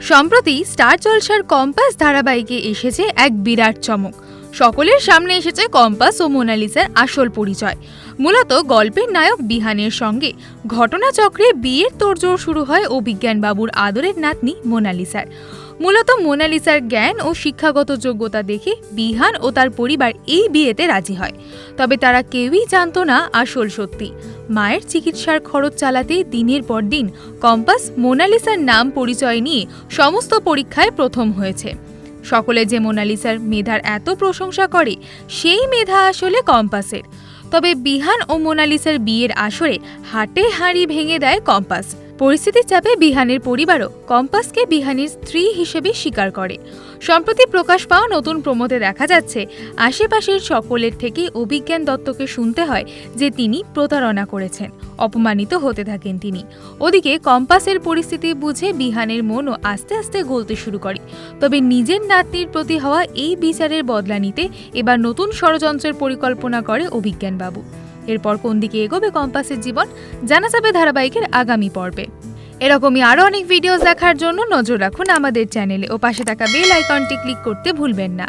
সম্প্রতি স্টার জলসার কম্পাস ধারাবাহিকে এসেছে এক বিরাট চমক। সকলের সামনে এসেছে কম্পাস ও মোনালিসার আসল পরিচয়। মূলত গল্পের নায়ক বিহানের সঙ্গে। ঘটনাচক্রে বিয়ের তোড়জোড় শুরু হয় অভিজ্ঞান বাবুর আদরের নাতনি মোনালিসার। মূলত মোনালিসার জ্ঞান ও শিক্ষাগত যোগ্যতা দেখে বিহান ও তার পরিবার এই বিয়েতে রাজি হয়। তবে তারা কেউই জানতো না আসল সত্যি। মায়ের চিকিৎসার খরচ চালাতে দিনের পর দিন কম্পাস মোনালিসার নাম পরিচয় নিয়ে সমস্ত পরীক্ষায় প্রথম হয়েছে। সকলে যে মোনালিসার মেধার এত প্রশংসা করে, সেই মেধা আসলে কম্পাসের। তবে বিহান ও মোনালিসার বিয়ের আসরে হাটে হাঁড়ি ভেঙে দেয় কম্পাস। পরিস্থিতির চাপে বিহানের পরিবারও কম্পাসকে বিহানের স্ত্রী হিসেবে স্বীকার করে। সম্প্রতি প্রকাশ পাওয়া নতুন প্রমোতে দেখা যাচ্ছে, আশেপাশের সকলের থেকে অভিজ্ঞান দত্তকে শুনতে হয় যে তিনি প্রতারণা করেছেন, অপমানিত হতে থাকেন তিনি। ওদিকে কম্পাসের পরিস্থিতি বুঝে বিহানের মনও আস্তে আস্তে গলতে শুরু করে। তবে নিজের নাতনির প্রতি হওয়া এই বিচারের বদলা নিতে এবার নতুন ষড়যন্ত্রের পরিকল্পনা করে অভিজ্ঞানবাবু। এরপর কোন দিকে এগোবে কম্পাসের জীবন জানা যাবে ধারাবাহিকের আগামী পর্বে। এরকমই আরও অনেক ভিডিওস দেখার জন্য নজর রাখুন আমাদের চ্যানেলে ও পাশে থাকা বেল আইকনটি ক্লিক করতে ভুলবেন না।